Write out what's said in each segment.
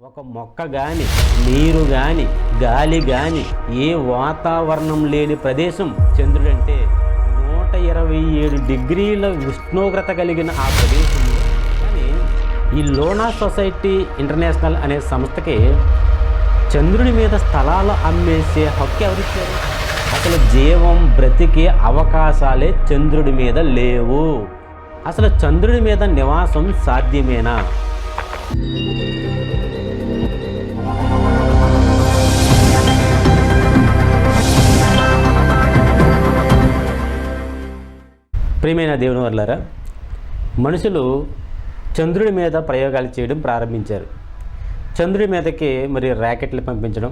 ఒక మొక్క గాని నీరు గాని గాలి గాని ఏ వాతావరణం లేని ప్రదేశం చంద్రుడంటే నూట ఇరవై ఏడు డిగ్రీల ఉష్ణోగ్రత కలిగిన ఆ ప్రదేశంలో కానీ ఈ లోనా సొసైటీ ఇంటర్నేషనల్ అనే సంస్థకి చంద్రుని మీద స్థలాలు అమ్మేసే హక్కు ఎవరిచ్చారు? అసలు జీవం బ్రతికే అవకాశాలే చంద్రుడి మీద లేవు. అసలు చంద్రుడి మీద నివాసం సాధ్యమేనా? ప్రియమైన దేవుని వర్లారా మనుషులు చంద్రుడి మీద ప్రయోగాలు చేయడం ప్రారంభించారు. చంద్రుడి మీదకి మరి ర్యాకెట్లు పంపించడం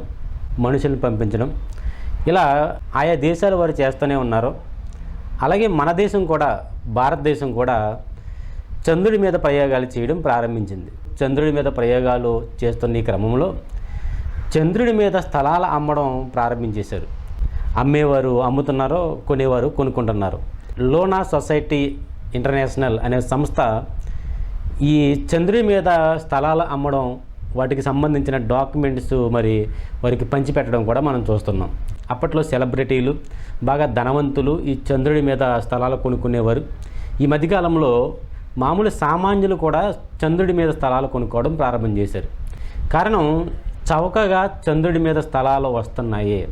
మనుషులను పంపించడం ఇలా ఆయా దేశాలు వారు చేస్తూనే ఉన్నారు. అలాగే మన దేశం కూడా భారతదేశం కూడా చంద్రుడి మీద ప్రయోగాలు చేయడం ప్రారంభించింది. చంద్రుడి మీద ప్రయోగాలు చేస్తున్న ఈ క్రమంలో చంద్రుడి మీద స్థలాలు అమ్మడం ప్రారంభించేశారు. అమ్మేవారు అమ్ముతున్నారు కొనేవారు కొనుక్కుంటున్నారు. లోనా సొసైటీ ఇంటర్నేషనల్ అనే సంస్థ ఈ చంద్రుడి మీద స్థలాలు అమ్మడం వాటికి సంబంధించిన డాక్యుమెంట్స్ మరి వారికి పంచిపెట్టడం కూడా మనం చూస్తున్నాం. అప్పట్లో సెలబ్రిటీలు బాగా ధనవంతులు ఈ చంద్రుడి మీద స్థలాలు కొనుక్కునేవారు. ఈ మధ్యకాలంలో మామూలు సామాన్యులు కూడా చంద్రుడి మీద స్థలాలు కొనుక్కోవడం ప్రారంభం చేశారు. కారణం చౌకగా చంద్రుడి మీద స్థలాలు వస్తున్నాయి.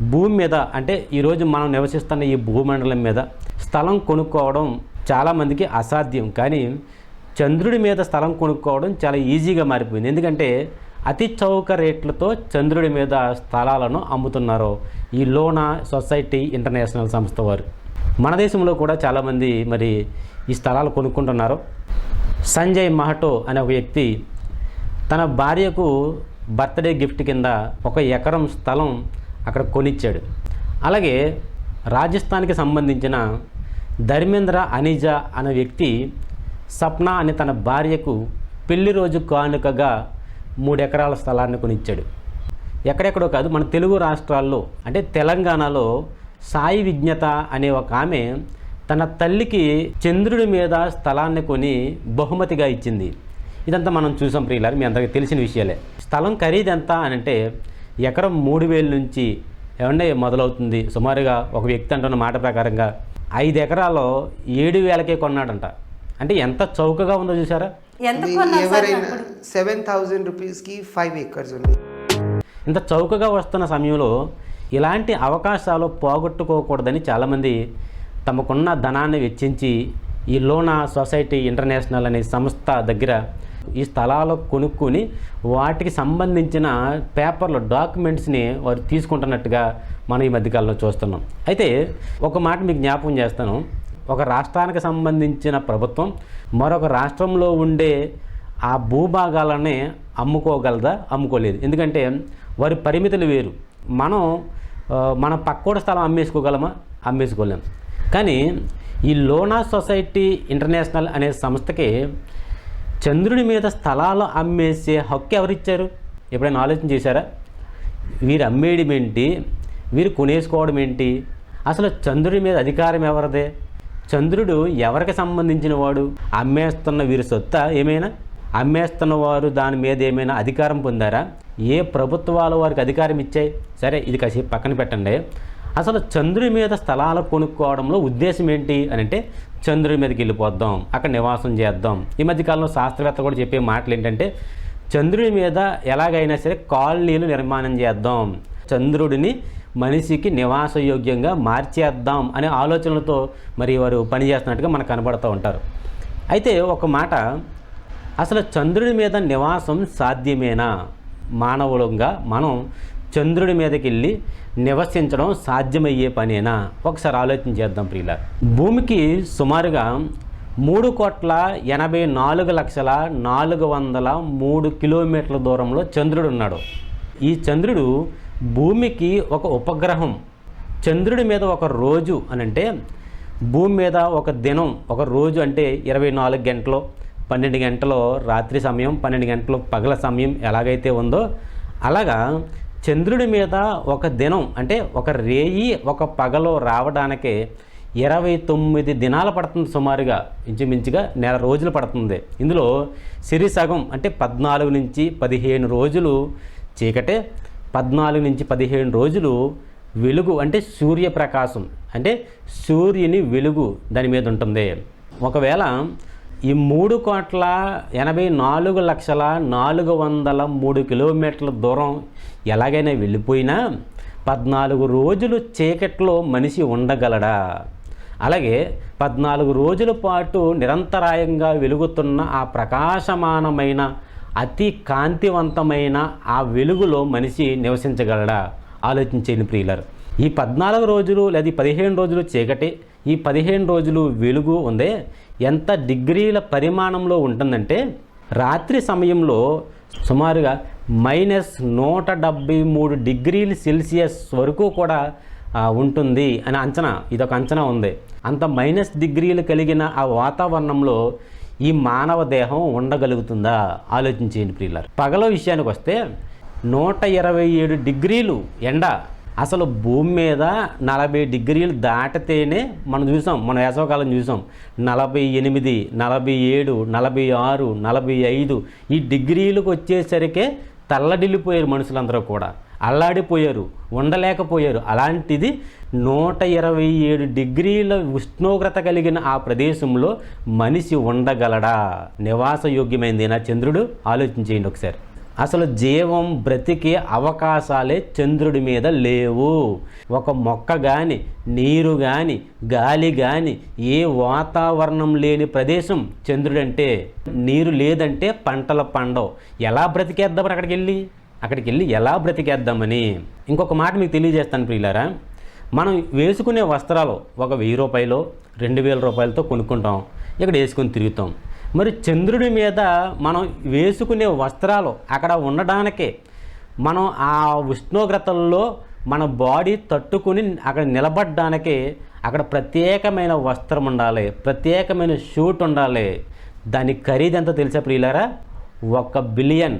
భూమి మీద అంటే ఈరోజు మనం నివసిస్తున్న ఈ భూమండలం మీద స్థలం కొనుక్కోవడం చాలామందికి అసాధ్యం. కానీ చంద్రుడి మీద స్థలం కొనుక్కోవడం చాలా ఈజీగా మారిపోయింది. ఎందుకంటే అతి చౌక రేట్లతో చంద్రుడి మీద స్థలాలను అమ్ముతున్నారు ఈ లోనా సొసైటీ ఇంటర్నేషనల్ సంస్థ వారు. మన దేశంలో కూడా చాలామంది మరి ఈ స్థలాలు కొనుక్కుంటున్నారు. సంజయ్ మహటో అనే ఒక వ్యక్తి తన భార్యకు బర్త్డే గిఫ్ట్ కింద ఒక ఎకరం స్థలం అక్కడ కొనిచ్చాడు. అలాగే రాజస్థాన్కి సంబంధించిన ధర్మేంద్ర అనిజా అనే వ్యక్తి సప్న అనే తన భార్యకు పెళ్ళి రోజు కానుకగా మూడెకరాల స్థలాన్ని కొనిచ్చాడు. ఎక్కడెక్కడో కాదు మన తెలుగు రాష్ట్రాల్లో అంటే తెలంగాణలో సాయి విజ్ఞత అనే ఒక ఆమె తన తల్లికి చంద్రుడి మీద స్థలాన్ని కొని బహుమతిగా ఇచ్చింది. ఇదంతా మనం చూసాం ప్రియులారు మీ అందరికీ తెలిసిన విషయాలే. స్థలం ఖరీదు ఎంత అని అంటే ఎకరం మూడు వేల నుంచి ఏమంటే మొదలవుతుంది? సుమారుగా ఒక వ్యక్తి అంటున్న మాట ప్రకారంగా ఐదు ఎకరాల్లో ఏడు వేలకే కొన్నాడంట. అంటే ఎంత చౌకగా ఉందో చూసారా ఎవరైనా? సెవెన్ థౌజండ్ రూపీస్కి ఫైవ్ ఏకర్స్ ఉంది. ఇంత చౌకగా వస్తున్న సమయంలో ఇలాంటి అవకాశాలు పోగొట్టుకోకూడదని చాలామంది తమకున్న ధనాన్ని వెచ్చించి ఈ లోనా సొసైటీ ఇంటర్నేషనల్ అనే సంస్థ దగ్గర ఈ స్థలాలు కొనుక్కొని వాటికి సంబంధించిన పేపర్లు డాక్యుమెంట్స్ని వారు తీసుకుంటున్నట్టుగా మనం ఈ మధ్యకాలంలో చూస్తున్నాం. అయితే ఒక మాట మీకు జ్ఞాపకం చేస్తాను. ఒక రాష్ట్రానికి సంబంధించిన ప్రభుత్వం మరొక రాష్ట్రంలో ఉండే ఆ భూభాగాలనే అమ్ముకోగలదా? అమ్ముకోలేదు. ఎందుకంటే వారి పరిమితులు వేరు. మనం మన పక్కోడి స్థలం అమ్మేసుకోగలమా? అమ్మేసుకోలేము కానీ ఈ లోనా సొసైటీ ఇంటర్నేషనల్ అనే సంస్థకి చంద్రుడి మీద స్థలాలు అమ్మేసే హక్కు ఎవరిచ్చారు? ఎప్పుడైనా ఆలోచన చేశారా? వీరు అమ్మేయడం ఏంటి? వీరు కొనేసుకోవడం ఏంటి? అసలు చంద్రుడి మీద అధికారం ఎవరిదే? చంద్రుడు ఎవరికి సంబంధించిన వాడు? అమ్మేస్తున్న వీరి సొత్త ఏమైనా? అమ్మేస్తున్న వారు దాని మీద ఏమైనా అధికారం పొందారా? ఏ ప్రభుత్వాలు వారికి అధికారం ఇచ్చాయి? సరే ఇది కాసేపు పక్కన పెట్టండి. అసలు చంద్రుడి మీద స్థలాలు కొనుక్కోవడంలో ఉద్దేశం ఏంటి అని అంటే చంద్రుడి మీదకి వెళ్ళిపోద్దాం అక్కడ నివాసం చేద్దాం. ఈ మధ్యకాలంలో శాస్త్రవేత్తలు కూడా చెప్పే మాటలు ఏంటంటే చంద్రుడి మీద ఎలాగైనా సరే కాలనీలు నిర్మాణం చేద్దాం. చంద్రుడిని మనిషికి నివాసయోగ్యంగా మార్చేద్దాం అనే ఆలోచనలతో మరి వారు పనిచేస్తున్నట్టుగా మనకు కనబడుతూ ఉంటారు. అయితే ఒక మాట అసలు చంద్రుడి మీద నివాసం సాధ్యమేనా? మానవులంగా మనం చంద్రుడి మీదకి వెళ్ళి నివసించడం సాధ్యమయ్యే పనేనా? ఒకసారి ఆలోచన చేద్దాం ప్రియుల భూమికి సుమారుగా మూడు కోట్ల ఎనభై నాలుగు లక్షల నాలుగు వందల మూడు కిలోమీటర్ల దూరంలో చంద్రుడు ఉన్నాడు. ఈ చంద్రుడు భూమికి ఒక ఉపగ్రహం చంద్రుడి మీద ఒక రోజు అని అంటే భూమి మీద ఒక దినం ఒక రోజు అంటే ఇరవై నాలుగు గంటలు పన్నెండు గంటలు రాత్రి సమయం పన్నెండు గంటలు పగల సమయం ఎలాగైతే ఉందో అలాగా చంద్రుడి మీద ఒక దినం అంటే ఒక రేయి ఒక పగలో రావడానికే ఇరవై తొమ్మిది దినాలు పడుతుంది సుమారుగా ఇంచుమించుగా నెల రోజులు పడుతుంది. ఇందులో సిరి సగం అంటే పద్నాలుగు నుంచి పదిహేను రోజులు చీకటే పద్నాలుగు నుంచి పదిహేను రోజులు వెలుగు అంటే సూర్యప్రకాశం అంటే సూర్యుని వెలుగు దాని మీద ఉంటుంది. ఒకవేళ ఈ మూడు కోట్ల ఎనభై నాలుగు లక్షల నాలుగు వందల మూడు కిలోమీటర్ల దూరం ఎలాగైనా వెళ్ళిపోయినా పద్నాలుగు రోజులు చీకట్లో మనిషి ఉండగలడా? అలాగే పద్నాలుగు రోజుల పాటు నిరంతరాయంగా వెలుగుతున్న ఆ ప్రకాశమానమైన అతి కాంతివంతమైన ఆ వెలుగులో మనిషి నివసించగలడా? ఆలోచించేది ప్రియులర్. ఈ పద్నాలుగు రోజులు లేదా పదిహేను రోజులు చీకటి ఈ పదిహేను రోజులు వెలుగు ఉందే. ఎంత డిగ్రీల పరిమాణంలో ఉంటుందంటే రాత్రి సమయంలో సుమారుగా మైనస్ నూట డెబ్బై మూడు డిగ్రీల సెల్సియస్ వరకు కూడా ఉంటుంది అని అంచనా ఇదొక అంచనా ఉంది. అంత మైనస్ డిగ్రీలు కలిగిన ఆ వాతావరణంలో ఈ మానవ దేహం ఉండగలుగుతుందా? ఆలోచించేయండి ప్రియులారు. పగల విషయానికి వస్తే నూట ఇరవై ఏడు డిగ్రీలు ఎండ అసలు భూమి మీద నలభై డిగ్రీలు దాటితేనే మనం చూసాం మన వేసవకాలం చూసాం. నలభై ఎనిమిది నలభై ఏడు నలభై ఆరు నలభై ఐదు ఈ డిగ్రీలకు వచ్చేసరికే తల్లడిల్లిపోయారు మనుషులందరూ కూడా. అల్లాడిపోయారు ఉండలేకపోయారు. అలాంటిది నూట ఇరవై ఏడు డిగ్రీల ఉష్ణోగ్రత కలిగిన ఆ ప్రదేశంలో మనిషి ఉండగలడా? నివాసయోగ్యమైందేనా చంద్రుడు? ఆలోచించేయండి ఒకసారి. అసలు జీవం బ్రతికే అవకాశాలే చంద్రుడి మీద లేవు. ఒక మొక్క కానీ నీరు కానీ గాలి కానీ ఏ వాతావరణం లేని ప్రదేశం చంద్రుడంటే నీరు లేదంటే పంటలు పండవు. ఎలా బ్రతికేద్దామని అక్కడికి వెళ్ళి? అక్కడికి వెళ్ళి ఎలా బ్రతికేద్దామని? ఇంకొక మాట మీకు తెలియజేస్తాను ప్రియులారా. మనం వేసుకునే వస్త్రాలు ఒక వెయ్యి రూపాయలు రెండు వేల రూపాయలతో కొనుక్కుంటాం. ఇక్కడ వేసుకొని తిరుగుతాం. మరి చంద్రుడి మీద మనం వేసుకునే వస్త్రాలు అక్కడ ఉండడానికే మనం ఆ ఉష్ణోగ్రతల్లో మన బాడీ తట్టుకుని అక్కడ నిలబడడానికి అక్కడ ప్రత్యేకమైన వస్త్రం ఉండాలి ప్రత్యేకమైన షూట్ ఉండాలి. దాని ఖరీదు ఎంత తెలుసా ప్రియులారా? ఒక బిలియన్.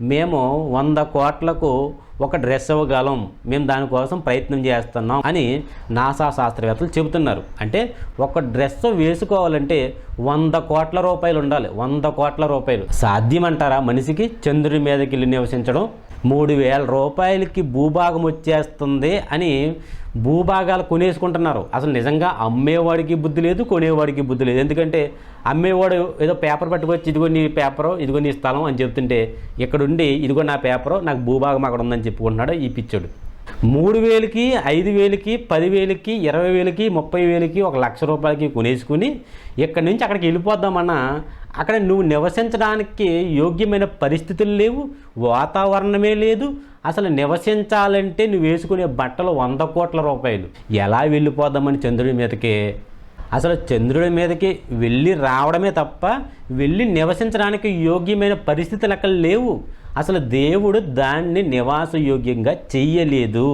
మేము వంద కోట్లకు ఒక డ్రెస్ ఇవ్వగలం. మేము దానికోసం ప్రయత్నం చేస్తున్నాం అని నాసా శాస్త్రవేత్తలు చెబుతున్నారు. అంటే ఒక డ్రెస్ వేసుకోవాలంటే వంద కోట్ల రూపాయలు ఉండాలి. వంద కోట్ల రూపాయలు. సాధ్యమంటారా మనిషికి చంద్రుడి మీదకి వెళ్ళి నివసించడం? మూడు వేల రూపాయలకి భూభాగం వచ్చేస్తుంది అని భూభాగాలు కొనేసుకుంటున్నారు. అసలు నిజంగా అమ్మేవాడికి బుద్ధి లేదు కొనేవాడికి బుద్ధి లేదు. ఎందుకంటే అమ్మేవాడు ఏదో పేపర్ పట్టుకొచ్చి ఇదిగో నీ పేపరు ఇదిగో నీ స్థలం అని చెప్తుంటే ఇక్కడుండి ఇదిగో నా పేపరు నాకు భూభాగం అక్కడ ఉందని చెప్పుకుంటున్నాడు ఈ పిచ్చోడు. మూడు వేలకి ఐదు వేలకి పదివేలకి ఇరవై వేలకి ముప్పై వేలకి ఒక లక్ష రూపాయలకి కొనేసుకుని ఇక్కడి నుంచి అక్కడికి వెళ్ళిపోద్దామన్నా అక్కడ నువ్వు నివసించడానికి యోగ్యమైన పరిస్థితులు లేవు వాతావరణమే లేదు అసలు నివసించాలంటే నువ్వు వేసుకునే బట్టలు వంద కోట్ల రూపాయలు. ఎలా వెళ్ళిపోదామని చంద్రుడి మీదకి? అసలు చంద్రుడి మీదకి వెళ్ళి రావడమే తప్ప వెళ్ళి నివసించడానికి యోగ్యమైన పరిస్థితులు అక్కడ లేవు. అసలు దేవుడు దాన్ని నివాసయోగ్యంగా చెయ్యలేదు.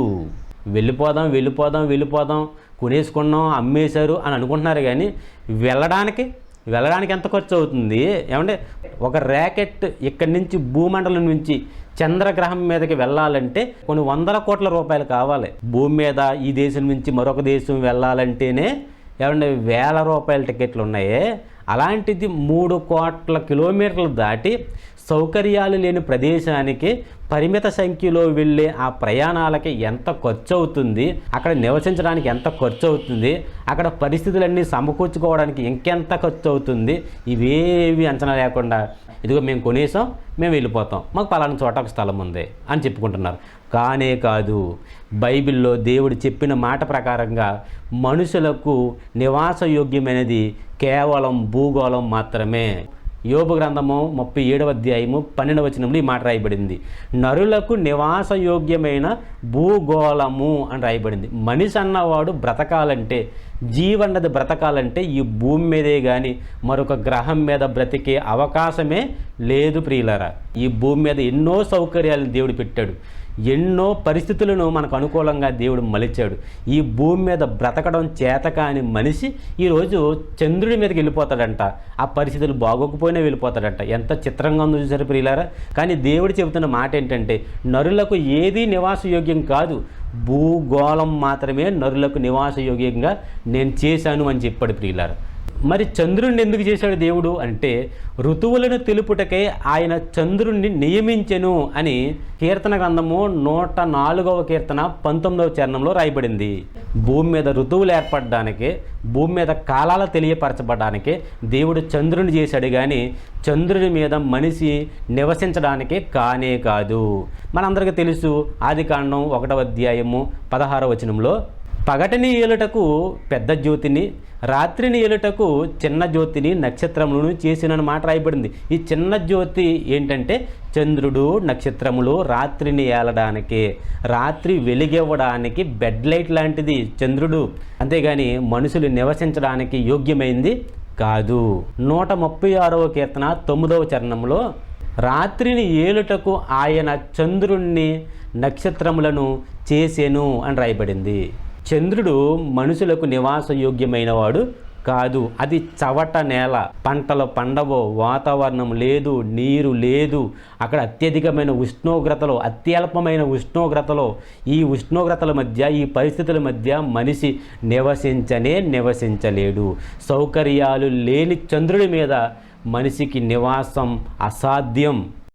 వెళ్ళిపోదాం వెళ్ళిపోదాం వెళ్ళిపోదాం కొనేసుకున్నాం అమ్మేశారు అని అనుకుంటున్నారు కానీ వెళ్ళడానికి వెళ్ళడానికి ఎంత ఖర్చు అవుతుంది? ఏమంటే ఒక ర్యాకెట్ ఇక్కడి నుంచి భూమండలం నుంచి చంద్రగ్రహం మీదకి వెళ్ళాలంటే కొన్ని వందల కోట్ల రూపాయలు కావాలి. భూమి మీద ఈ దేశం నుంచి మరొక దేశం వెళ్ళాలంటేనే ఏమంటే వేల రూపాయల టికెట్లు ఉన్నాయి. అలాంటిది మూడు కోట్ల కిలోమీటర్లు దాటి సౌకర్యాలు లేని ప్రదేశానికి పరిమిత సంఖ్యలో వెళ్ళే ఆ ప్రయాణాలకి ఎంత ఖర్చు అవుతుంది అక్కడ నివసించడానికి ఎంత ఖర్చు అవుతుంది అక్కడ పరిస్థితులన్నీ సమకూర్చుకోవడానికి ఇంకెంత ఖర్చు అవుతుంది ఇవేవి అంచనా లేకుండా ఇదిగో మేము కొనేసాం మేము వెళ్ళిపోతాం మాకు పలానా చోట ఒక స్థలం ఉంది అని చెప్పుకుంటున్నారు. కానే కాదు బైబిల్లో దేవుడు చెప్పిన మాట ప్రకారంగా మనుషులకు నివాసయోగ్యమైనది కేవలం భూగోళం మాత్రమే. యోబు గ్రంథము ముప్పై ఏడవ అధ్యాయము పన్నెండవ వచనంలో ఈ మాట రాయబడింది. నరులకు నివాసయోగ్యమైన భూగోళము అని రాయబడింది. మనిషి అన్నవాడు బ్రతకాలంటే జీవన్నది బ్రతకాలంటే ఈ భూమి మీదే కానీ మరొక గ్రహం మీద బ్రతికే అవకాశమే లేదు ప్రియులరా. ఈ భూమి మీద ఎన్నో సౌకర్యాలను దేవుడు పెట్టాడు. ఎన్నో పరిస్థితులను మనకు అనుకూలంగా దేవుడు మలిచాడు. ఈ భూమి మీద బ్రతకడం చేత కాని మనిషి ఈరోజు చంద్రుడి మీదకి వెళ్ళిపోతాడంట. ఆ పరిస్థితులు బాగోకపోయినా వెళ్ళిపోతాడంట. ఎంత చిత్రంగా ఉందో చూసారు ప్రియులారా? కానీ దేవుడు చెబుతున్న మాట ఏంటంటే నరులకు ఏదీ నివాసయోగ్యం కాదు. భూగోళం మాత్రమే నరులకు నివాసయోగ్యంగా నేను చేశాను అని చెప్పాడు ప్రియులారు. మరి చంద్రుణ్ణి ఎందుకు చేశాడు దేవుడు అంటే ఋతువులను తెలుపుటకై ఆయన చంద్రుణ్ణి నియమించెను అని కీర్తన గ్రంథము నూట నాలుగవ కీర్తన పంతొమ్మిదవ చరణంలో రాయబడింది. భూమి మీద ఋతువులు ఏర్పడడానికి భూమి మీద కాలాలు తెలియపరచబడడానికి దేవుడు చంద్రుని చేశాడు కానీ చంద్రుని మీద మనిషి నివసించడానికి కానే కాదు. మనందరికీ తెలుసు ఆది కాండం ఒకటవ అధ్యాయము పదహారవ వచనంలో పగటిని ఏలుటకు పెద్ద జ్యోతిని రాత్రిని ఏలుటకు చిన్న జ్యోతిని నక్షత్రములను చేసిన మాట రాయబడింది. ఈ చిన్న జ్యోతి ఏంటంటే చంద్రుడు నక్షత్రములు రాత్రిని ఏలడానికి రాత్రి వెలిగివ్వడానికి బెడ్ లైట్ లాంటిది చంద్రుడు. అంతేగాని మనుషులు నివసించడానికి యోగ్యమైంది కాదు. నూట ముప్పై ఆరవ కీర్తన తొమ్మిదవ చరణంలో రాత్రిని ఏలుటకు ఆయన చంద్రుణ్ణి నక్షత్రములను చేసెను అని రాయబడింది. చంద్రుడు మనుషులకు నివాసయోగ్యమైనవాడు కాదు. అది చవట నేల పంటలు పండవో వాతావరణం లేదు నీరు లేదు. అక్కడ అత్యధికమైన ఉష్ణోగ్రతలో అత్యల్పమైన ఉష్ణోగ్రతలో ఈ ఉష్ణోగ్రతల మధ్య ఈ పరిస్థితుల మధ్య మనిషి నివసించనే నివసించలేడు. సౌకర్యాలు లేని చంద్రుడి మీద మనిషికి నివాసం అసాధ్యం.